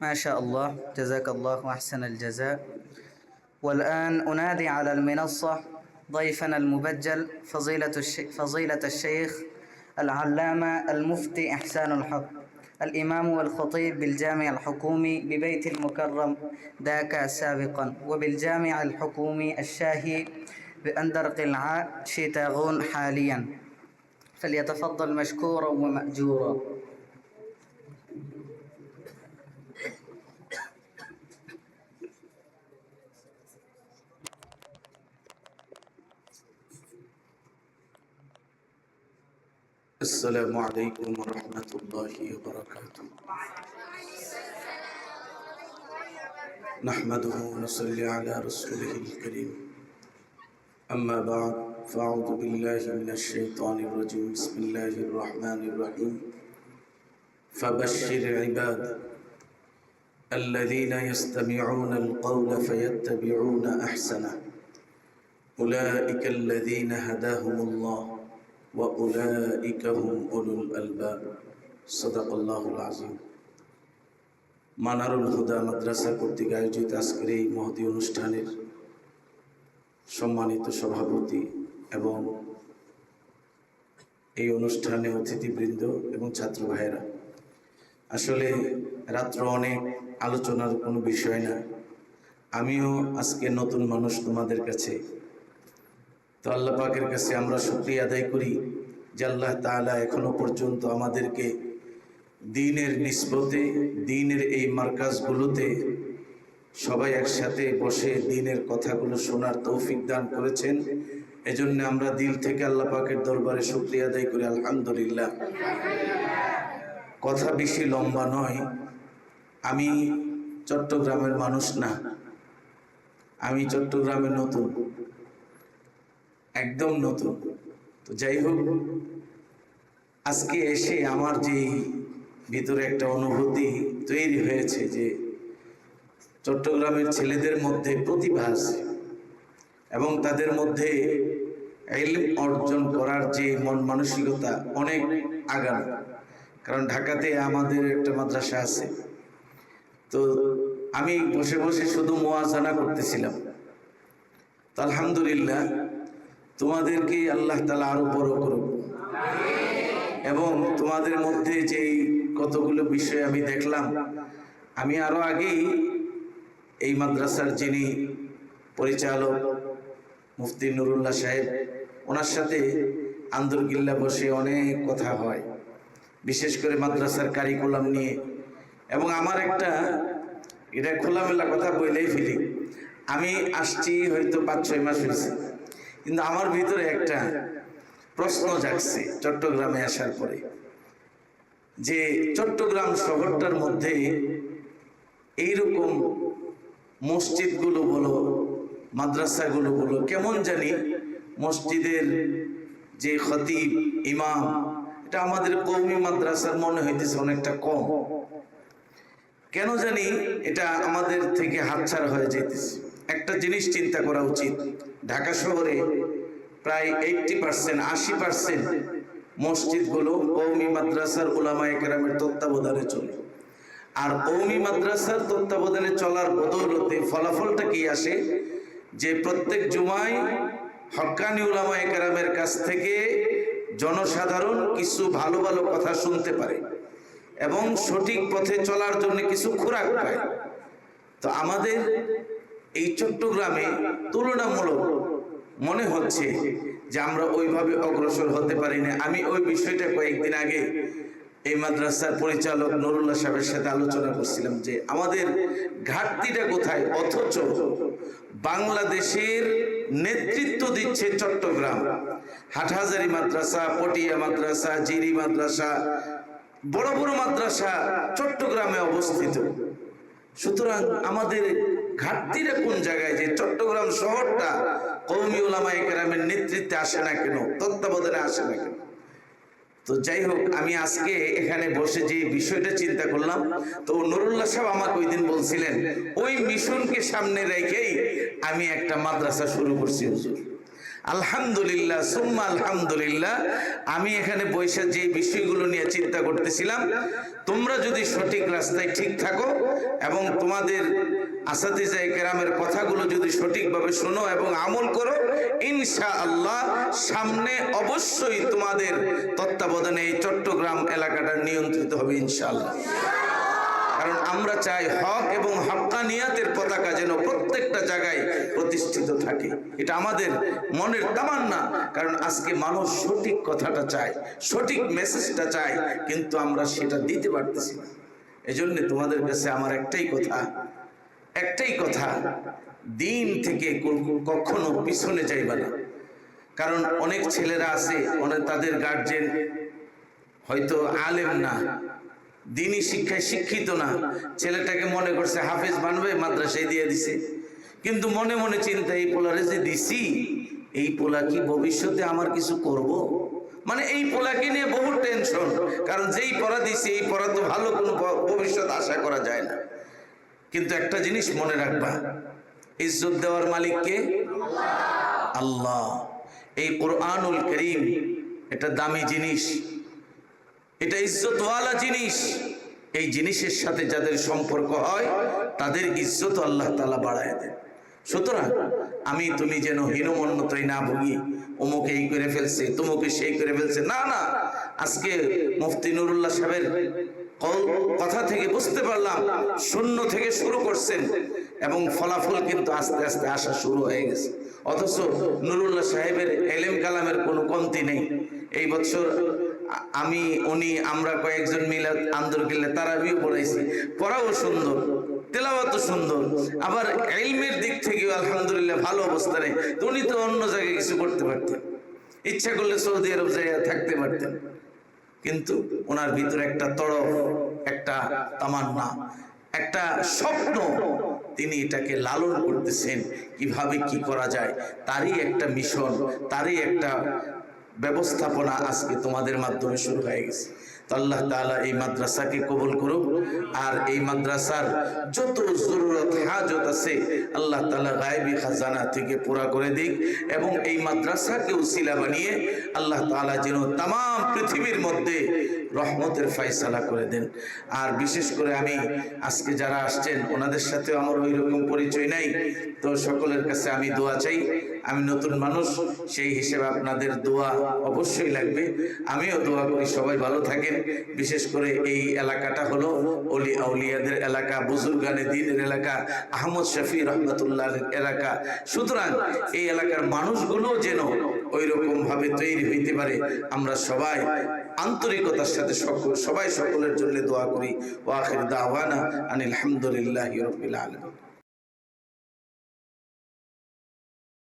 ما شاء الله. جزاك الله أحسن الجزاء. والآن أنادي على المنصة ضيفنا المبجل فضيلة الشيخ, فضيلة الشيخ العلامة المفتي إحسان الحق الإمام والخطيب بالجامع الحكومي ببيت المكرم داكا سابقا وبالجامع الحكومي الشاهي بأندر قلعاء شيتاغون حاليا. فليتفضل مشكورا ومأجورا. السلام عليكم ورحمة الله وبركاته. نحمده ونصلي على رسوله الكريم. أما بعد فأعوذ بالله من الشيطان الرجيم. بسم الله الرحمن الرحيم. فبشر عباد الذين يستمعون القول فيتبعون أحسنه. أولئك الذين هداهم الله. وأولئك هم أولو الألباب صدق الله العظيم মানারুল হুদা মাদ্রাসা কর্তৃক আয়োজিত আজকের এই মহতী অনুষ্ঠানের সম্মানিত সভাপতি এবং এই অনুষ্ঠানে অতিথিবৃন্দ এবং ছাত্র ভাইয়েরা আসলে রাত্র অনেক আলোচনার কোনো বিষয় না আমিও আজকে নতুন মানুষ তোমাদের কাছে তো আল্লাহ পাকের কাছে আমরা শুক্রিয়া আদায় করি যে আল্লাহ তাআলা এখনও পর্যন্ত আমাদেরকে দিনের নিসবতে দিনের এই মার্কাজগুলোতে সবাই একসাথে বসে দিনের কথাগুলো শোনার তৌফিক দান করেছেন। এজন্য আমরা দিল থেকে আল্লাহ পাকের দরবারে শুক্রিয়া আদায় করি, আলহামদুলিল্লাহ। কথা বেশি লম্বা নয়, আমি চট্টগ্রামের মানুষ না, আমি চট্টগ্রামে নতুন। একদম নতুন। তো যাই হোক, আজকে এসে আমার যে ভিতরে একটা অনুভূতি তৈরি হয়েছে যে চট্টগ্রামের ছেলেদের মধ্যে প্রতিভা আছে এবং তাদের মধ্যে অর্জন করার যে মন মানসিকতা অনেক আগানো। কারণ ঢাকাতে আমাদের একটা মাদ্রাসা আছে। তো আমি বসে বসে শুধু মোয়াজানা করতেছিলাম। তো আলহামদুলিল্লাহ তোমাদেরকে আল্লাহ তালা আরও বড় করুক। এবং তোমাদের মধ্যে যেই কতগুলো বিষয় আমি দেখলাম, আমি আরও আগেই এই মাদ্রাসার যিনি পরিচালক মুফতি নুরুল্লাহ সাহেব, ওনার সাথে আন্দরকিল্লা বসে অনেক কথা হয়, বিশেষ করে মাদ্রাসার কারিকুলাম নিয়ে। এবং আমার একটা, এটা খোলামেলা কথা বললেই ফেলি। আমি আসছি হয়তো পাঁচ ছয় মাস হয়েছে। কিন্তু আমার ভিতরে একটা প্রশ্ন জাগছে চট্টগ্রামে আসার পরে, যে চট্টগ্রাম শহরটার মধ্যে এইরকম মসজিদগুলো বলো, মাদ্রাসাগুলো বলো, কেমন জানি মসজিদের যে খতিব, ইমাম, এটা আমাদের কৌমি মাদ্রাসার মনে হইতেছে অনেকটা কম। কেন জানি এটা আমাদের থেকে হাতছাড়া হয়ে যেতেছে একটা জিনিস চিন্তা করা উচিত। ঢাকা শহরে প্রায় এইটটি পার্সেন্ট আশি পার্সেন্ট মসজিদগুলো কৌমি মাদ্রাসার ওলামা একরামের তত্ত্বাবধানে চলে। আর কৌমি মাদ্রাসার তত্ত্বাবধানে চলার বদৌলতে ফলাফলটা কি আসে? যে প্রত্যেক জুমায় হক্কানি উলামা একরামের কাছ থেকে জনসাধারণ কিছু ভালো ভালো কথা শুনতে পারে এবং সঠিক পথে চলার জন্য কিছু খোরাক পায়। তো আমাদের এই চট্টগ্রামে তুলনামূলক মনে হচ্ছে যে আমরা ওইভাবে অগ্রসর হতে পারি না আমি ওই বিষয়টা কয়েকদিন আগে এই মাদ্রাসার পরিচালক নুরুল্লাহ সাহেবের সাথে আলোচনা করছিলাম যে আমাদের ঘাটতিটা কোথায়? অথচ বাংলাদেশের নেতৃত্ব দিচ্ছে চট্টগ্রাম। হাটহাজারি মাদ্রাসা, পটিয়া মাদ্রাসা, জিরি মাদ্রাসা, বড় বড় মাদ্রাসা চট্টগ্রামে অবস্থিত। সুতরাং আমাদের ঘাটতিটা কোন জায়গায়? যে চট্টগ্রাম শহরটা কৌমি ওলামা একরামের নেতৃত্বে আসে না কেন? তত্ত্বাবধানে আসে না কেন? তো যাই হোক, আমি আজকে এখানে বসে যে বিষয়টা চিন্তা করলাম, তো নুরুল্লাহ সাহেব আমাকে ওই দিন বলছিলেন, ওই মিশনকে সামনে রেখেই আমি একটা মাদ্রাসা শুরু করছি, হুজুর। আলহামদুলিল্লাহ, সুম্মা আলহামদুলিল্লাহ, আমি এখানে বৈশা যে বিষয়গুলো নিয়ে চিন্তা করতেছিলাম, তোমরা যদি সঠিক রাস্তায় ঠিক থাকো এবং তোমাদের আসাদিজা কেরামের কথাগুলো যদি সঠিকভাবে শোনো এবং আমল করো ইনশা আল্লাহ সামনে অবশ্যই তোমাদের তত্ত্বাবধানে এই চট্টগ্রাম এলাকাটা নিয়ন্ত্রিত হবে, ইনশাআল্লাহ। কারণ আমরা চাই হক এবং হক্কানিয়াতের পতাকা যেন প্রত্যেকটা জায়গায় প্রতিষ্ঠিত থাকে। এটা আমাদের মনের তামান্না, কারণ আজকে মানুষ সঠিক কথাটা চায়, সঠিক মেসেজটা চায়, কিন্তু আমরা সেটা দিতে পারতেছি না। এজন্য তোমাদের কাছে আমার একটাই কথা একটাই কথা, দিন থেকে কখনো পিছনে যাইবা না। কারণ অনেক ছেলেরা আছে, অনেক তাদের গার্জেন হয়তো আলেম না দিনই শিক্ষায় শিক্ষিত না। ছেলেটাকে মনে করছে হাফেজ বানবে, মাদ্রাসায় দিয়ে দিছে। কিন্তু মনে মনে চিন্তা, এই পোলারে যে দিছি? এই পোলা কি ভবিষ্যতে আমার কিছু করব। মানে এই পোলাকে নিয়ে বহু টেনশন কারণ যেই পড়া দিছি, এই পড়া তো ভালো কোনো ভবিষ্যৎ আশা করা যায় না। কিন্তু একটা জিনিস মনে রাখবা, ইজ্জত দেওয়ার মালিককে আল্লাহ। এই কোরআনুল করিম এটা দামি জিনিস। এটা ইজ্জতওয়ালা জিনিস। এই জিনিসের সাথে যাদের সম্পর্ক হয়, তাদের ইজ্জত আল্লাহ তালা বাড়ায় দেন। সুতরাং আমি তুমি যেন হীনমন্যতায় না ভুগি, অমুকে এই করে ফেলছে, তমুকে সেই করে ফেলছে। না না, আজকে মুফতি নুরুল্লাহ সাহেবের কথা থেকে বুঝতে পারলাম, শূন্য থেকে শুরু করছেন এবং ফলাফল কিন্তু আস্তে আস্তে আসা শুরু হয়ে গেছে। অথচ নুরুল্লাহ সাহেবের এলেম কালামের কোনো কমতি নেই। এই বছর আমি, উনি, আমরা কয়েকজন মিলে আন্দোলন গেলে তারাবিও পড়াইছি। পড়াও সুন্দর তেলাওয়াত সুন্দর। আবার এলমের দিক থেকেও আলহামদুলিল্লাহ ভালো অবস্থানে তো উনি তো অন্য জায়গায় কিছু করতে পারতেন। ইচ্ছা করলে সৌদি আরব জায়গায় থাকতে পারতেন। কিন্তু ওনার ভিতরে একটা তড়প একটা তামান্না, একটা স্বপ্ন তিনি এটাকে লালন করতেছেন। কীভাবে কি করা যায়? তারই একটা মিশন, তারই একটা ব্যবস্থাপনা আজকে তোমাদের মাধ্যমে শুরু হয়ে গেছে। আল্লাহ তাআলা এই মাদ্রাসাকে কবুল করুক, আর এই মাদ্রাসার যত জরুরত হাজত আছে, আল্লাহ তাআলা গায়েবী খাজানা থেকে পুরা করে দিক এবং এই মাদ্রাসাকে উসিলা বানিয়ে আল্লাহ তাআলা যেন তাম পৃথিবীর মধ্যে রহমতের ফয়সালা করে দেন। আর বিশেষ করে আমি আজকে যারা আসছেন, ওনাদের সাথেও আমার ওই রকম পরিচয় নাই। তো সকলের কাছে আমি দোয়া চাই। আমি নতুন মানুষ, সেই হিসেবে আপনাদের দোয়া অবশ্যই লাগবে। আমিও দোয়া করি, সবাই ভালো থাকেন। বিশেষ করে এই এলাকাটা হলো অলি আউলিয়াদের এলাকা, বুজুর্গানে দিনের এলাকা, আহমদ শফি রহমতুল্লাহ এলাকা। সুতরাং এই এলাকার মানুষগুলো যেন ওই রকম ভাবে তৈরি হইতে পারে। আমরা সবাই আন্তরিকতার সাথে সকল, সবাই সকলের জন্য দোয়া করি। ওয়াখির দাওয়ানা আনিল হামদুলিল্লাহি রাব্বিল আলামিন।